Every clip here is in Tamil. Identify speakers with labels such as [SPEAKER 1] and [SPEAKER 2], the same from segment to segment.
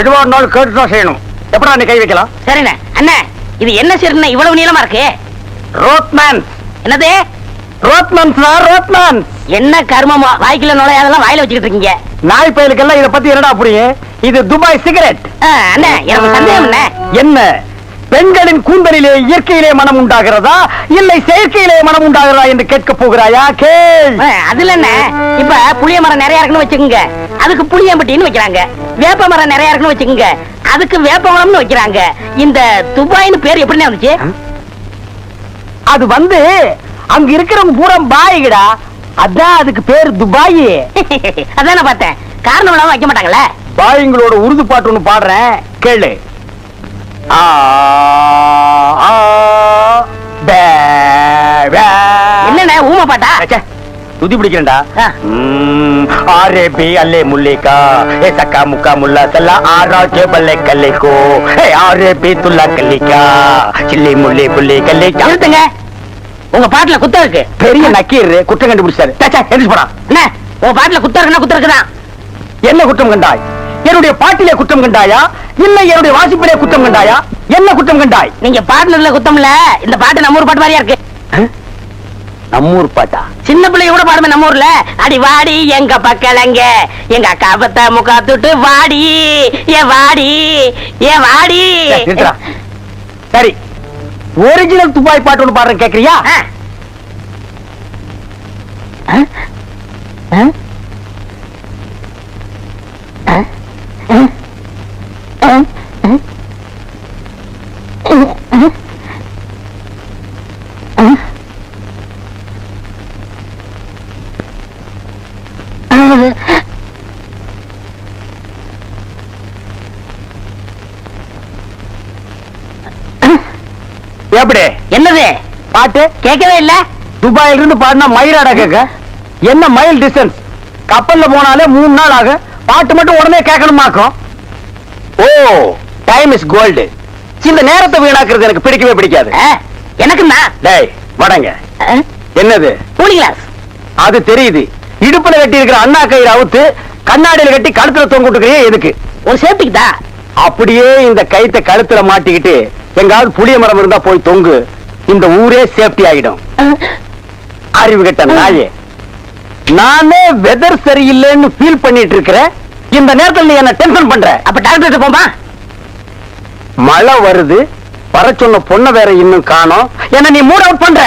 [SPEAKER 1] எதுவா இருந்தாலும் கேட்டு தான் செய்யணும். எப்படா நீ கை வைக்கலாம்?
[SPEAKER 2] சரிண்ணே. அண்ணே இது என்ன சிறுண்ணே இவ்வளவு நீளமா இருக்கு?
[SPEAKER 1] ரோத்மேன்.
[SPEAKER 2] என்னது?
[SPEAKER 1] Rothmans Rothman.
[SPEAKER 2] என்ன கர்மமா? வாய்க்குள்ள நுழையாதெல்லாம் வாயில வச்சுக்கிட்டு இருக்கீங்க.
[SPEAKER 1] நாய் பயலுக்கெல்லாம் இத பத்தி என்னடா புரியும்? இது துபாய் சிகரெட்.
[SPEAKER 2] அண்ணே எனக்கு சந்தேகம் என்ன?
[SPEAKER 1] பெண்களின் கூந்தலிலே இயற்கையிலே மனம் உண்டாகிறதா? இல்லை செயற்கையிலே மனம் உண்டாகிறதா என்று கேட்க போகிறாயா? கேள்.
[SPEAKER 2] அதுல என்ன? இப்ப புளிய மரம் நிறைய இருக்குன்னு வச்சுக்கோங்க. அதுக்கு புளியம்பட்டின்னு வைக்கிறாங்க. வேப்ப மரம் நிறைய இருக்குன்னு வச்சுக்கோங்க. அதுக்கு வேப்ப மரம்னு வைக்கிறாங்க. இந்த துபாய்னு பேர் எப்படிண்ணே வந்துச்சு?
[SPEAKER 1] அது வந்து அங்க இருக்கிறவங்க பூரா பாய்கடா. அதான் அதுக்கு பேர் துபாய்.
[SPEAKER 2] அதான் நான் பார்த்தேன். காரணம் இல்லாம வைக்க மாட்டாங்கல்ல?
[SPEAKER 1] பாய்ங்களோட உருது பாட்டு ஒண்ணு பாடுறேன். கேளு.
[SPEAKER 2] என்னண்ணே ஊமை பாட்டா?
[SPEAKER 1] துதி பிடிக்கிறேன்டா. ஆரே பி அல்லே முல்லிகா. ஏ சக்கா முக்கா முல்லா சல்லா ஆரா கே பல்லே கல்லிக்கோ. ஏ ஆரே பி துல்லா கல்லிக்கா. சில்லி முல்லி புல்லி கல்லிக்கா.
[SPEAKER 2] நிறுத்துங்க. உங்க பாட்டுல குத்தம் இருக்கு.
[SPEAKER 1] பெரிய நக்கீர் குற்றம் கண்டுபிடிச்சாரு. சே, சே, எந்திரிச்சு போடா.
[SPEAKER 2] அண்ணே உங்க பாட்டுல குத்தம் இருக்குன்னா குத்தம் இருக்குதான்.
[SPEAKER 1] என்ன குற்றம் கண்டாய்? என்னுடைய பாட்டிலே குற்றம் கண்டாயா? இல்லை என்னுடைய வாசிப்பிலே குற்றம் கண்டாயா? என்ன குற்றம் கண்டாய்?
[SPEAKER 2] நீங்க பாட்டுல குத்தம் இல்ல. இந்த பாட்டு நம்ம ஊர் பாட்டு மாதிரியா இருக்கு?
[SPEAKER 1] நம்மூர் பாட்டா?
[SPEAKER 2] சின்ன பிள்ளைங்க கூட பாடுமே நம்ம ஊர்ல. அடி வாடி எங்க பக்கலங்க எங்க அக்கா பத்த முக்கா துட்டு வாடி. ஏ வாடி ஏ வாடி.
[SPEAKER 1] சரி. ஒரிஜினல் துபாய் பாட்டு ஒன்று பாடுறேன் கேக்குறியா?
[SPEAKER 2] ஆ. ஆ? ஆ? ஆ? ஆ? ஆ? ஆ? ஆ?
[SPEAKER 1] எப்படி
[SPEAKER 2] என்னது?
[SPEAKER 1] பாட்டு
[SPEAKER 2] கேட்கவே இல்ல.
[SPEAKER 1] துபாயில இருந்து பாடினா மயிலாடா கேட்க? என்ன மைல் டிஸ்டன்ஸ் கப்பல்ல போனாலே மூணு நாள் ஆகும். பாட்டு மட்டும் உடனே கேட்கணுமாக்கும்? ஓ டைம் இஸ் கோல்டு இந்த நேரத்தை வீணாக்குறது எனக்கு பிடிக்கவே பிடிக்காது.
[SPEAKER 2] ஆ, எனக்குன்னா
[SPEAKER 1] டேய் வடங்க? என்னது?
[SPEAKER 2] கூலிங்
[SPEAKER 1] அது தெரியுது. இடுப்புல கட்டி இருக்கிற அண்ணா கயிறு அவுத்து கண்ணாடியில கட்டி கழுத்துல தொங்க விட்டுக்கிறியே எதுக்கு?
[SPEAKER 2] ஒரு சேஃப்டிக்கு தான்
[SPEAKER 1] அப்படியே இந்த கயித்தை கழுத்துல மாட்டிக்கிட்டு எங்காவது புளிய மரம் இருந்தா போய் தொங்கு. இந்த ஊரே சேஃப்டி ஆகிடும் அறிவு கெட்ட நாயே. நானே வெதர் சரியில்லைன்னு ஃபீல் பண்ணிட்டு இருக்கிறேன் இந்த நேரத்துல நீ என்ன டென்ஷன் பண்ற.
[SPEAKER 2] அப்ப டாக்டர் போமா
[SPEAKER 1] மழை வருது. வர சொன்ன பொண்ணை வேற இன்னும் காணோம். என்ன நீ மூட் அவுட் பண்ற?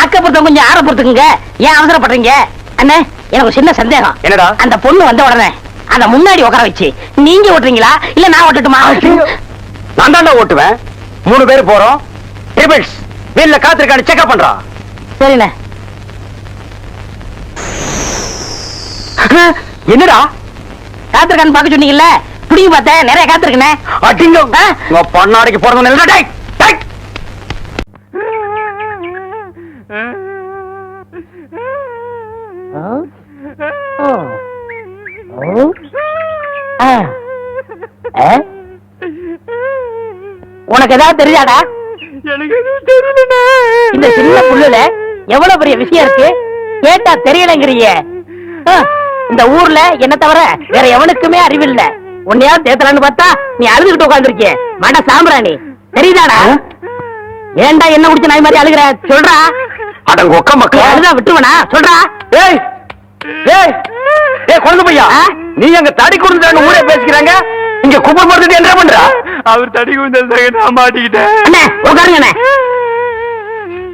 [SPEAKER 2] ஆக்கப்புறத்த கொஞ்சம் ஆற பொறுத்துக்குங்க ஏன் அவசரப்படுறீங்க? அண்ணே எனக்கு சின்ன சந்தேகம்.
[SPEAKER 1] என்னடா?
[SPEAKER 2] அந்த பொண்ணு வந்த உடனே அத முன்னாடி உட்கார வச்சு நீங்க ஓட்டுறீங்களா? இல்ல நான் ஓட்டட்டுமா?
[SPEAKER 1] நான் தாண்டா ஓட்டுவேன். மூணு பேர் போறோம். ட்ரிபிள்ஸ் வீல்ல காத்திருக்கான்னு செக்அப் பண்றான்
[SPEAKER 2] சரிண்ணே.
[SPEAKER 1] என்னடா?
[SPEAKER 2] காத்திருக்கான்னு பார்க்க சொன்னீங்கல்ல? புடிங்க பார்த்தேன் நிறைய காத்திருக்கனே?
[SPEAKER 1] உங்க பொண்ணாடிக்கு பிறந்த
[SPEAKER 2] உனக்கு ஏதாவது
[SPEAKER 3] தெரியலண்ணே.
[SPEAKER 2] இந்த சின்ன புல்லுல எவ்வளவு பெரிய விஷயம் இருக்கு? கேட்டா தெரியலங்கிறிய இந்த ஊர்ல என்ன தவிர வேற எவனுக்குமே அறிவில்ல. உன்னையாவது தேத்தலான்னு பார்த்தா நீ அழுதுகிட்டு உட்காந்துருக்கிய மட சாம்பிராணி. தெரியுதாடா? ஏன்டா என்ன குடிச்ச நாய் மாதிரி அழுகுற? சொல்றா.
[SPEAKER 1] அடங்க ஒக்க
[SPEAKER 2] நீ
[SPEAKER 1] மக்கா
[SPEAKER 2] அழுதா விட்டுவனா சொல்றா.
[SPEAKER 1] ஏய் ஏய் ஏய் குழந்தை பையா? நீ அங்க தடி கொடுத்தாங்க ஊரே பேசிக்கிறாங்க. இங்க குப்பை மருந்து என்ன பண்றா?
[SPEAKER 3] அவர் தடி குந்தல் நான் மாட்டிக்கிட்டேன்.
[SPEAKER 2] அண்ணே உட்காருங்க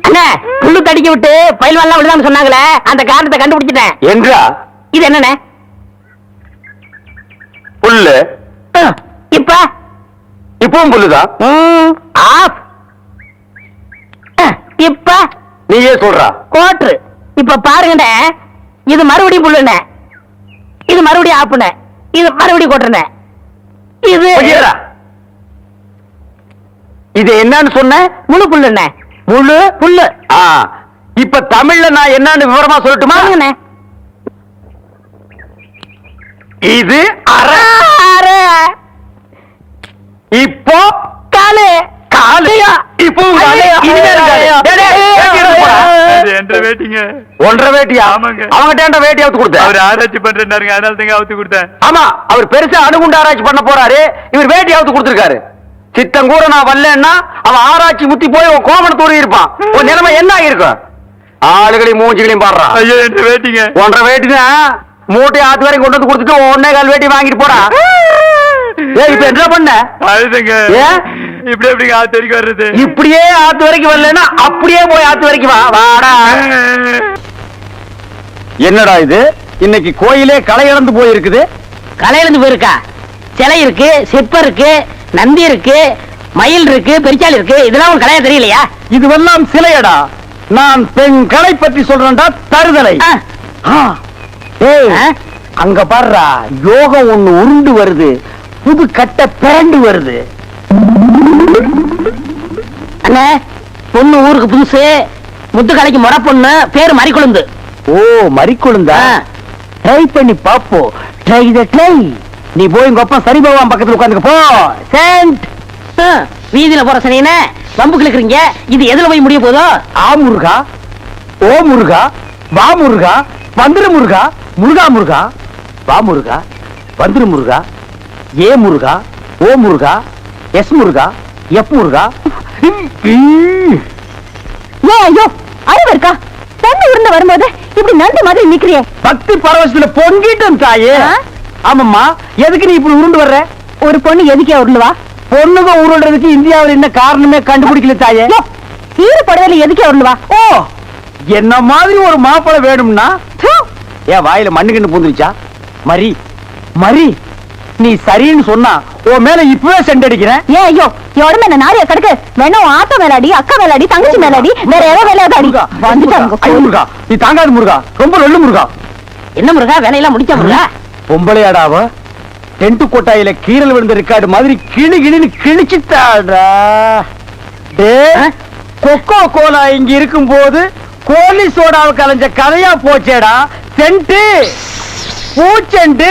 [SPEAKER 2] அண்ணே. புல்லு தடிக்க விட்டு பயில்வான்லாம் விழுதான்னு சொன்னாங்களே அந்த காரணத்தை கண்டுபிடிச்சிட்டேன்.
[SPEAKER 1] என்றா?
[SPEAKER 2] இது என்னண்ணே?
[SPEAKER 1] புல்லு.
[SPEAKER 2] இப்ப?
[SPEAKER 1] இப்பவும் புல்லுதான்
[SPEAKER 2] ஆஃப். இப்ப?
[SPEAKER 1] நீயே சொல்றா.
[SPEAKER 2] கோட்ரு இப்ப பாருங்கண்ணே இது மறுபடியும் புல்லுண்ணே. இது மறுபடியும் ஆப்புண்ணே இது மறுபடியும் கோட்டுண்ணே இது
[SPEAKER 1] என்னன்னு சொன்ன?
[SPEAKER 2] முழு புல்லுண்ணே
[SPEAKER 1] முழு
[SPEAKER 2] புல்லு.
[SPEAKER 1] ஆ இப்ப தமிழ்ல நான் என்னன்னு விவரமா சொல்லட்டுமா? இது அரை
[SPEAKER 2] ஆறு
[SPEAKER 1] இப்போ
[SPEAKER 2] காலு
[SPEAKER 1] காலு இப்போ
[SPEAKER 2] ஐயோ.
[SPEAKER 1] இனிமே இருக்காது. டேய், டேய், டேய், எடுத்து போடா.
[SPEAKER 3] அது வேட்டிங்க.
[SPEAKER 1] ஒன்றரை வேட்டியா?
[SPEAKER 3] ஆமாங்க.
[SPEAKER 1] அவங்ககிட்ட வேட்டி அவுத்து கொடுத்த
[SPEAKER 3] அவர் ஆராய்ச்சி பண்றேன்னாருங்க அதனால தாங்க அவுத்து கொடுத்தேன்.
[SPEAKER 1] ஆமா அவர் பெருசா அணுகுண்டு ஆராய்ச்சி பண்ண போறாரு. இவர் வேட்டி அவுத்து கொடுத்திருக்காரு. சித்தம் கூட நான் வரலன்னா அவன் ஆராய்ச்சி முத்தி போய் உன் இருப்பான். உன் நிலைமை என்ன ஆகிருக்கும் ஆளுகளையும் மூஞ்சிகளையும் பாடுறான்
[SPEAKER 3] ஐயோ என்ற வேட்டிங்க.
[SPEAKER 1] ஒன்றரை வேட்டினா மூட்டை ஆத்து வரைக்கும் கொண்டு வந்து கொடுத்துட்டு ஒன்னே கால் வேட்டி வாங்கிட்டு ஏய் இப்ப என்ன பண்ண?
[SPEAKER 3] அழுதுங்க.
[SPEAKER 1] ஏன்?
[SPEAKER 3] இப்படி எப்படிங்க ஆத்து வரைக்கும் வர்றது?
[SPEAKER 1] இப்படியே ஆத்து வரைக்கும் வரலன்னா அப்படியே போய் ஆத்து வரைக்கும் வா வாடா. என்னடா இது? இன்னைக்கு கோயிலே களை இழந்து போயிருக்குது.
[SPEAKER 2] கலையிலிருந்து போயிருக்கா? சிலை இருக்கு சிற்பம் இருக்கு நந்தி இருக்கு மயில் இருக்கு பெரிச்சால் இருக்கு. இதெல்லாம் உன் கலையா தெரியலையா?
[SPEAKER 1] இதுவெல்லாம் சிலையடா. நான் பெண் கலை பற்றி சொல்றேன்டா தருதலை? அங்க பாருடா யோகம் ஒண்ணு உருண்டு வருது புது கட்ட பிறண்டு வருது.
[SPEAKER 2] அண்ணே பொண்ணு ஊருக்கு புதுசு முத்து கலைக்கு முறை பொண்ணு பேரு மறிக்குழுந்து.
[SPEAKER 1] ஓ மறிக்கொழுந்தா. ட்ரை பண்ணி பாப்போம் ட்ரை த ட்ரை நீ போய் உங்க அப்பா சரி பகவான் பக்கத்துல உட்காந்துக்க போ. சென்ட்
[SPEAKER 2] வீதியில போற சனியன வம்பு கிழக்குறீங்க இது எதுல போய் முடிய போதோ?
[SPEAKER 1] ஆ முருகா. ஓ முருகா. வா முருகா. வந்துரு முருகா. முருகா முருகா. வா முருகா. வந்துரு முருகா. ஏ முருகா. ஓ முருகா. எஸ் முருகா. எப் முருகா.
[SPEAKER 4] ஏன் ஐயோ அறிவு இருக்கா? பொண்ணு உருண்ட வரும்போது இப்படி நண்டு மாதிரி நிக்கிறியே.
[SPEAKER 1] பக்தி பரவசத்துல பொங்கிட்டும் தாயே? ஆமாம்மா எதுக்கு நீ இப்படி உருண்டு வர்ற?
[SPEAKER 4] ஒரு பொண்ணு எதுக்கே உருளுவா
[SPEAKER 1] பொண்ணுங்க உருள்றதுக்கு இந்தியாவில் என்ன காரணமே கண்டுபிடிக்கல தாயே.
[SPEAKER 4] யோ, ஈர புடவையில எதுக்கே உருளுவா
[SPEAKER 1] ஓ என்ன மாதிரி ஒரு மாப்பிளை வேணும்னா? ஏன் வாயில மண்ணு கண்டு பூந்துருச்சா? மரி மரி. நீ சரின்னு சொன்னா உன் மேல இப்பவே செண்டடிக்கிறேன்
[SPEAKER 4] ஏன் ஐயோ என் உடம்பு என்ன நாரியா கிடக்கு? வேணா உன் ஆத்தா மேலாடி அக்கா மேலாடி தங்கச்சி மேலாடி வேற ஏதோ
[SPEAKER 1] முருகா,
[SPEAKER 4] வந்துட்டாங்க
[SPEAKER 1] ஐயோ முருகா நீ தாங்காது முருகா. ரொம்ப நல்ல முருகா.
[SPEAKER 2] என்ன முருகா வேலையெல்லாம் முடிச்ச முருகா?
[SPEAKER 1] பொம்பளையாடாவ டென்ட் கொட்டாயில கீரல் விழுந்த ரெக்கார்டு மாதிரி கிளி கிளின்னு கிழிச்சிட்டாடா
[SPEAKER 2] ஆ?
[SPEAKER 1] கொக்கோ கோலா இங்க இருக்கும் போது கோலி சோடாவில் கலைஞ்ச கதையா போச்சேடா. சென்ட்டு பூச்செண்டு.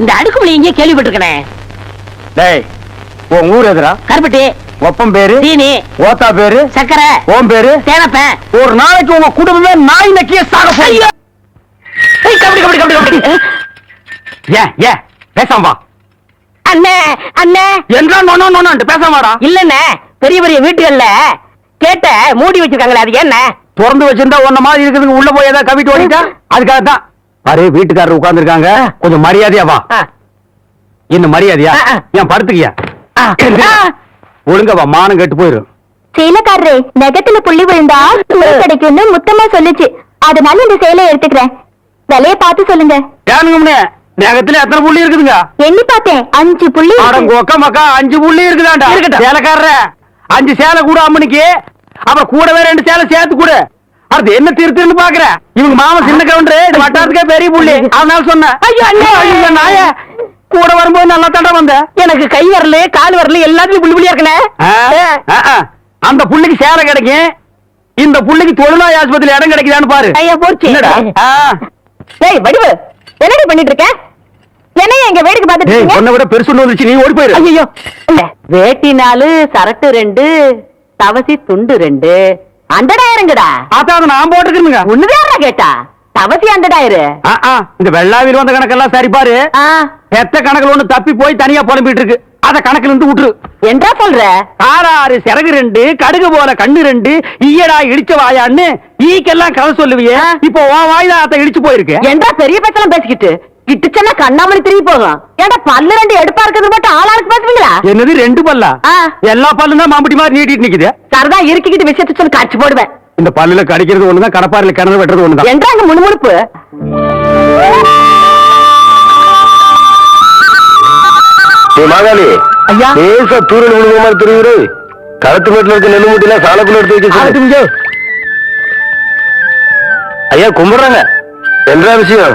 [SPEAKER 2] இந்த அடுக்குமொழி எங்கேயே கேள்விப்பட்டிருக்கனே.
[SPEAKER 1] டேய் உன் ஊர் எதுரா
[SPEAKER 2] கருப்பட்டி.
[SPEAKER 1] ஒப்பம் பேரு?
[SPEAKER 2] சீனி.
[SPEAKER 1] ஓத்தா பேரு?
[SPEAKER 2] சக்கரை.
[SPEAKER 1] ஓம் பேரு?
[SPEAKER 2] தேனப்பேன்.
[SPEAKER 1] ஒரு நாளைக்கு உங்க குடும்பமே நாய் நக்கிய சாக போய்
[SPEAKER 2] கபடி கபடி கபடி கபடி.
[SPEAKER 1] ஏன் ஏன் பேசாம வா.
[SPEAKER 2] அண்ணே அண்ணே.
[SPEAKER 1] என்றா நொண்ணு நொண்ணு பேசாம வாடா.
[SPEAKER 2] இல்லண்ணே பெரிய பெரிய வீட்டுகள்ல கேட்ட மூடி வச்சிருக்காங்களே அது என்ன?
[SPEAKER 1] திறந்து வச்சிருந்தா உன்ன மாதிரி இருக்குதுங்க உள்ள போய் ஏதாவது கவிட்டு ஓடிட்டா? அதுக்காக தான் பாரு வீட்டுக்காரர் உட்கார்ந்து இருக்காங்க கொஞ்சம் மரியாதையா வா. என்ன மரியாதையா. ஏன் படுத்துக்கியா. ஒழுங்கா வா மானம் கெட்டு போயிரும்.
[SPEAKER 4] சேலக்காரரே நெகத்துல புள்ளி விழுந்தா துணி கிடைக்கும்னு முத்தமா சொல்லுச்சு. அதனால இந்த சேலை எடுத்துக்கிறேன். விலைய பார்த்து சொல்லுங்க.
[SPEAKER 1] நேகத்துல எத்தனை புள்ளி இருக்குதுங்க?
[SPEAKER 4] எண்ணி பார்த்தேன் அஞ்சு புள்ளி இருக்கு.
[SPEAKER 1] அடங்க ஒக்க மக்கா அஞ்சு புள்ளி இருக்குதாண்டா. சேலைக்காரர அஞ்சு சேலை கூட அம்மனுக்கு அப்புறம் கூடவே ரெண்டு சேலை சேர்த்து கூட. அடுத்து என்ன திருத்துன்னு பாக்குற? இவங்க மாமா சின்ன கவுண்டரு இது வட்டாரத்துக்கே பெரிய புள்ளி. அதனால சொன்னேன்.
[SPEAKER 2] ஐயோ.
[SPEAKER 1] ஐயோ நாய! கூட வரும்போது நல்லா தண்டை வந்த.
[SPEAKER 2] எனக்கு கை வரல கால் வரல எல்லாத்துலயும் புள்ளி புள்ளியா இருக்கனே?
[SPEAKER 1] அந்த புள்ளிக்கு சேலை கிடைக்கும். இந்த புள்ளிக்கு தொழிலாளி ஆஸ்பத்திரி இடம் கிடைக்குதான்னு பாரு.
[SPEAKER 2] ஐயா போச்சு.
[SPEAKER 4] டேய் வடிவு என்னடி பண்ணிட்டு இருக்க என்னைய எங்க வேடிக்கை பார்த்துட்டு
[SPEAKER 1] உன்னை விட பெருசு ஒண்ணு வந்துருச்சு நீ ஓடி போயிரு.
[SPEAKER 2] ஐயோ வேட்டி நாலு சரட்டு ரெண்டு தவசி துண்டு ரெண்டு. அண்டடாயிரங்கடா
[SPEAKER 1] அதான் அதை நான் போட்டுருக்குங்க
[SPEAKER 2] ஒண்ணுதான் கேட்டா. தவசி அண்டடாயிரு
[SPEAKER 1] இந்த வெள்ளாவில் வந்த கணக்கெல்லாம் சரி பாரு.
[SPEAKER 2] ஆ,
[SPEAKER 1] எத்த கணக்குல ஒண்ணு தப்பி போய் தனியா புலம்பிட்டு இருக்கு அத கணக்குல இருந்து விட்டுரு.
[SPEAKER 2] என்றா சொல்ற?
[SPEAKER 1] ஆறாறு சிறகு ரெண்டு கடுகு போல கண்ணு ரெண்டு ஈயடா இடிச்ச வாயான்னு ஈக்கெல்லாம் கதை சொல்லுவிய. இப்போ உன் வாய் தான் அத்தை இடிச்சு போயிருக்கு.
[SPEAKER 2] என்றா பெரிய பேச்செல்லாம் பேசிக்கிட்டு. கிட்டுச்சென்னா கண்ணாமணி திரும்பி போகும் ஏன்டா பல்லு ரெண்டு எடுப்பா இருக்கிறது மட்டும் ஆளாளுக்கு பேசுவீங்களா
[SPEAKER 1] என்னது ரெண்டு பல்லா?
[SPEAKER 2] ஆ.
[SPEAKER 1] எல்லா பல்லும் தான் மாம்பட்டி மாதிரி நீட்டிட்டு நிக்குது.
[SPEAKER 2] சரதா இருக்கிக்கிட்டு விஷயத்த சொல்லி காட்சி போடுவேன்.
[SPEAKER 1] இந்த பல்லுல கடிக்கிறது ஒண்ணுதான் கடப்பாரில கிணறு வெட்டுறது ஒண்ணுதான்.
[SPEAKER 2] என்றா அங்க முணுமுணுப்பு?
[SPEAKER 5] மாகாளி
[SPEAKER 1] ஐயா.
[SPEAKER 5] லேசா தூரல் விழுந்த மாதிரி தெரியுது களத்து மேட்டுல இருக்க நெல்லு மூட்டில சாலக்குள்ள எடுத்து.
[SPEAKER 1] ஐயா கும்பிடுறாங்க.
[SPEAKER 5] என்ன விஷயம்?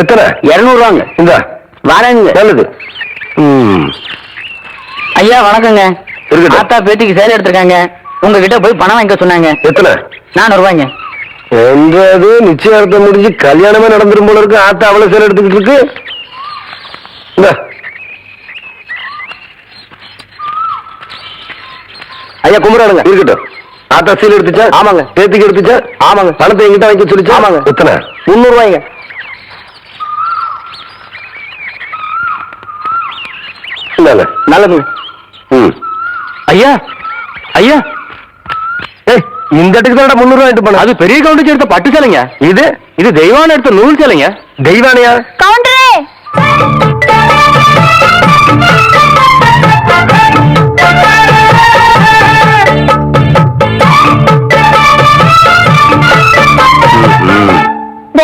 [SPEAKER 5] எத்தனை?
[SPEAKER 1] இருநூறு ரூபாங்க
[SPEAKER 5] இந்த.
[SPEAKER 1] வரேங்க
[SPEAKER 5] நல்லது. ம்.
[SPEAKER 2] ஐயா வணக்கங்க.
[SPEAKER 5] இருக்கட்டும்.
[SPEAKER 2] ஆத்தா பேத்திக்கு சேலை எடுத்திருக்காங்க. உங்ககிட்ட போய் பணம் வாங்கிக்க சொன்னாங்க.
[SPEAKER 5] எத்தனை?
[SPEAKER 2] நானூறு ரூபாய்ங்க
[SPEAKER 5] என்றாவது நிச்சயார்த்தம் முடிஞ்சு கல்யாணமே நடந்துரும் போல இருக்கு. ஆத்தா அவ்வளவு சேலை எடுத்துக்கிட்டு இருக்கு. இந்தா. ஐயா கும்பிடாடுங்க இருக்கட்டும். ஆத்தா சீல் எடுத்துச்சா? ஆமாங்க. பேத்திக்கு எடுத்துச்சா? ஆமாங்க. பணத்தை எங்கிட்ட வாங்கி சொல்லிச்சா? ஆமாங்க. எத்தனை? முந்நூறு ரூபாய்ங்க இந்தாங்க நல்லதுங்க ம்.
[SPEAKER 1] ஐயா ஐயா.
[SPEAKER 5] ஏய் இந்த இடத்துக்கு தான் முந்நூறு ரூபாய் பண்ண
[SPEAKER 1] அது பெரிய கவுண்டிச்சு எடுத்த பட்டு சேலைங்க.
[SPEAKER 5] இது?
[SPEAKER 1] இது தெய்வான எடுத்த நூல் சேலைங்க.
[SPEAKER 5] தெய்வானையா
[SPEAKER 4] கவுண்டரே!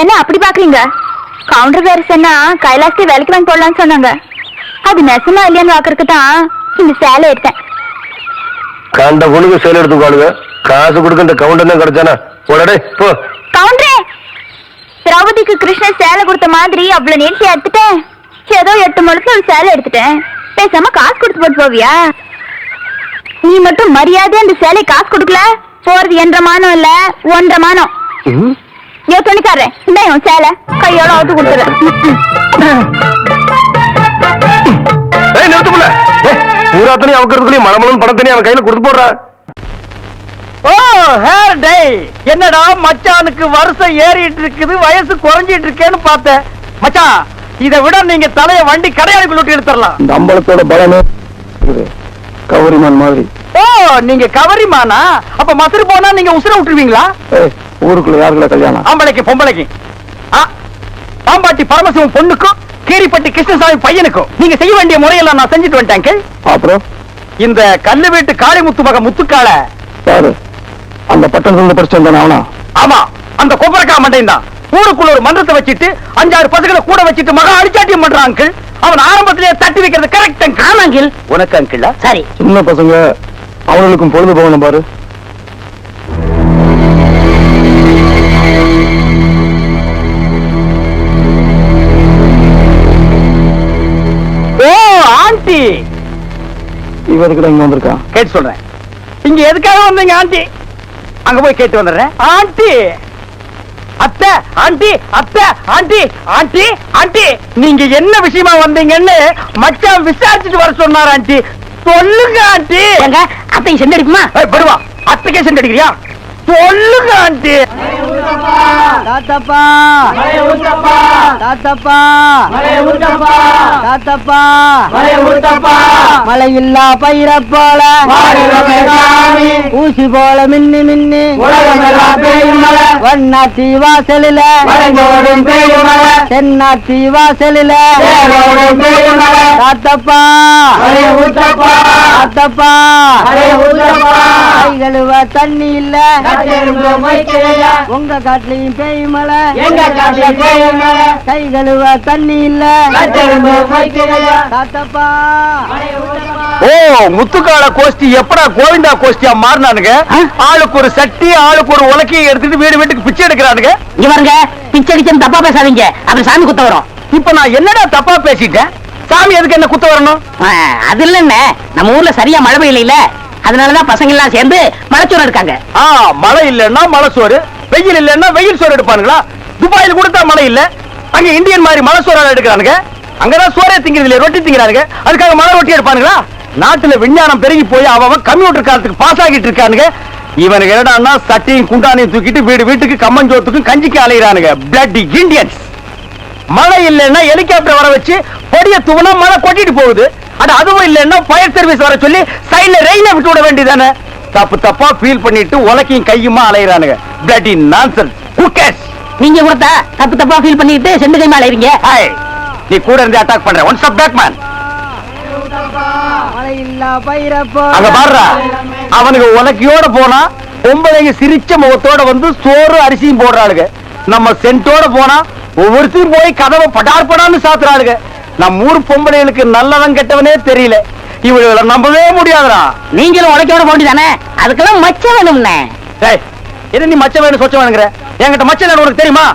[SPEAKER 4] என்ன அப்படி பாக்குறீங்க? கவுண்டர் வேற சொன்னா கைலாசத்தை வேலைக்கு வாங்கி போடலாம்னு சொன்னாங்க. அது நெசமா இல்லையான்னு பாக்குறதுக்கு தான் இந்த சேலை எடுத்தேன்.
[SPEAKER 5] கண்ட பொண்ணுக்கு சேல் எடுத்துக்காளுங்க காசு கொடுக்க இந்த கவுண்டர் தான் கிடைச்சானா? உடனே போ.
[SPEAKER 4] கவுண்டரே! திரௌபதிக்கு கிருஷ்ணன் சேலை கொடுத்த மாதிரி அவ்வளவு நீட்சி எடுத்துட்டேன். ஏதோ எட்டு முழத்துல ஒரு சேலை எடுத்துட்டேன். பேசாம காசு கொடுத்து போட்டு போவியா? நீ மட்டும் மரியாதை அந்த சேலை காசு கொடுக்கல? போறது என்ற மானம் இல்ல ஒன்றரை மானம். ஏ துணிக்காரன் இந்த சேலை. கையோட அவுத்து கொடுத்துறேன்.
[SPEAKER 5] ஏய் நிறுத்துக்குள்ள பூராத்தனையும் அவக்கிறதுக்குள்ளேயும் மலமலும் பணத்தனையும் அவன் கையில கொடுத்து போடுறா.
[SPEAKER 1] ஓ ஹேர் டை என்னடா மச்சானுக்கு வருஷம் ஏறிட்டு இருக்குது வயசு குறைஞ்சிட்டு இருக்கேன்னு பார்த்தேன். மச்சான் இதை விட நீங்க தலைய வண்டி கடையாளுக்குள்ள விட்டு எடுத்துடலாம்.
[SPEAKER 5] இந்த அம்பலத்தோட பலமே கௌரிமான் மாதிரி.
[SPEAKER 1] ஓ நீங்க கவரிமானா? அப்ப மசரு போனா நீங்க உசுர விட்டுருவீங்களா?
[SPEAKER 5] ஊருக்குள்ள யாருக்குள்ள கல்யாணம்?
[SPEAKER 1] ஆம்பளைக்கு பொம்பளைக்கு. பாம்பாட்டி பரமசிவம் பொண்ணுக்கும் கீரிப்பட்டி கிருஷ்ணசாமி பையனுக்கும் நீங்க செய்ய வேண்டிய முறையெல்லாம் நான் செஞ்சுட்டு வந்துட்டேன்.
[SPEAKER 5] அப்புறம்?
[SPEAKER 1] இந்த கல்லு வீட்டு காளிமுத்து மக முத்துக்கால.
[SPEAKER 5] யாரு? அந்த பட்டம் சொல்ல படிச்சு வந்தானே அவனா?
[SPEAKER 1] ஆமா அந்த கொப்பரக்கா மண்டையும் தான் ஊருக்குள்ள ஒரு மன்றத்தை வச்சுட்டு அஞ்சாறு பசங்களை கூட வச்சுட்டு மகா அடிச்சாட்டியம் பண்றான் அங்கிள் அவன் ஆரம்பத்திலேயே தட்டி வைக்கிறது கரெக்ட் ஆமா அங்கிள் உனக்கு அங்கிள் சரி.
[SPEAKER 5] சின்ன பசங்க அவங்களுக்கும் பொழுது போகணும் பாரு.
[SPEAKER 1] ஆண்டி.
[SPEAKER 5] இவருக்கு இங்க வந்திருக்கான்
[SPEAKER 1] கேட்டு சொல்றேன். இங்க எதுக்காக வந்தீங்க ஆண்டி? அங்க போய் கேட்டு வந்துடுறேன். ஆண்டி! அத்தை ஆண்டி அத்தை ஆண்டி ஆண்டி ஆண்டி! நீங்க என்ன விஷயமா வந்தீங்கன்னு மச்சான் விசாரிச்சுட்டு வர சொன்னார் ஆண்டி. சொல்லுங்க ஆண்டி!
[SPEAKER 2] எங்க அத்தை செண்டு அடிக்குமா?
[SPEAKER 1] ஏய், படுவா. அத்தைக்கே சென்று அடிக்கிறியா? சொல்லுங்க ஆண்டி!
[SPEAKER 2] தாத்தப்பா. தாத்தப்பா. தாத்தப்பா. மழை இல்லா பயிர போல ஊசி போல மின்னி மின்னி. வண்ணாத்தி வாசலில. தென்னாத்தி வாசலில. தாத்தப்பா. தாத்தப்பா. கை கழுவ தண்ணி இல்ல. உங்க காட்டுலயும் பேய் கழுவ தண்ணி இல்ல. தாத்தப்பா.
[SPEAKER 1] ஓ முத்துக்கால கோஷ்டி எப்படா கோவிந்தா கோஷ்டியா மாறினானுங்க? ஆளுக்கு ஒரு சட்டி ஆளுக்கு ஒரு உலக்கையை எடுத்துட்டு வீடு வீட்டுக்கு பிச்சை எடுக்கிறானுங்க.
[SPEAKER 2] இங்க பாருங்க பிச்சை அடிச்சு தப்பா பேசாதீங்க. அப்புறம் சாமி குத்த வரும்.
[SPEAKER 1] இப்ப நான் என்னடா தப்பா பேசிட்டேன்? சாமி எதுக்கு என்ன குத்த வரணும்?
[SPEAKER 2] அது இல்லன்னு நம்ம ஊர்ல சரியா மழை பெய்யல அதனாலதான் பசங்க எல்லாம் சேர்ந்து மலைச்சூரம் இருக்காங்க
[SPEAKER 1] ஆ மழை இல்லைன்னா சோறு வெயில் இல்லைன்னா வெயில் சோறு எடுப்பானுங்களா? துபாயில் கொடுத்தா மழை இல்ல. அங்க இந்தியன் மாதிரி மழை சோறு எடுக்கிறானுங்க. அங்கதான் சோறே திங்கிறது இல்ல ரொட்டி திங்கிறானுங்க. அதுக்காக மழை ரொட்டி எடுப்பானுங்களா? நாட்டுல விஞ்ஞானம் பெருகி போய் அவன் கம்ப்யூட்டர் காலத்துக்கு பாஸ் ஆகிட்டு இருக்கானுங்க. இவனுக்கு என்னடான்னா சட்டியும் குண்டானையும் தூக்கிட்டு வீடு வீட்டுக்கு கம்மஞ்சோத்துக்கும் கஞ்சிக்கு அலையிறானுங்க. பிளட் இந்தியன்ஸ் மழை இல்லைன்னா ஹெலிகாப்டர் வர வச்சு பொடிய தூவனா மழை கொட்டிட்டு போகுது. அட அதுவும் இல்லைன்னா ஃபயர் சர்வீஸ் வர சொல்லி சைடுல ரெயினை விட்டு விட வேண்டியதானே தப்பு தப்பா ஃபீல் பண்ணிட்டு உலக்கையும் கையுமா அலையிறானுங்க. Bloody nonsense Who cares?
[SPEAKER 2] நீங்க கொடுத்தா தப்பு தப்பா ஃபீல் பண்ணிட்டு செண்டு கை மேல இருங்க
[SPEAKER 1] Hey, நீ கூட இருந்து அட்டாக் பண்ற. ஒன் ஸ்டாப் பேக் மேன் அங்க பாருடா அவனுக்கு உலக்கையோட போனா பொம்பளைங்க சிரிச்ச முகத்தோட வந்து சோறு அரிசியும் போடுறாளுங்க நம்ம சென்ட்டோட போனா ஒவ்வொருத்தையும் போய் கதவை படார் படான்னு சாத்துறாளுங்க நம்ம ஊர் பொம்பளைகளுக்கு நல்லவன் கெட்டவனே தெரியல. இவங்களை நம்பவே முடியாதுடா.
[SPEAKER 2] நீங்களும் உடைக்கோட போண்டிதானே அதுக்கெல்லாம் மச்சம் வேணும்னே.
[SPEAKER 1] டேய் என்ன நீ மச்ச வேணும் சொச்ச வேணுங்கிற? என்கிட்ட மச்ச வேணும் உனக்கு தெரியுமா?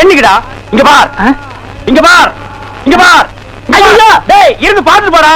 [SPEAKER 1] என்னைக்குடா? இங்க பார்.
[SPEAKER 2] ஆ?
[SPEAKER 1] இங்க பார். இங்க பார்.
[SPEAKER 2] ஐயோ!
[SPEAKER 1] டேய் இருந்து பாத்துட்டு போடா.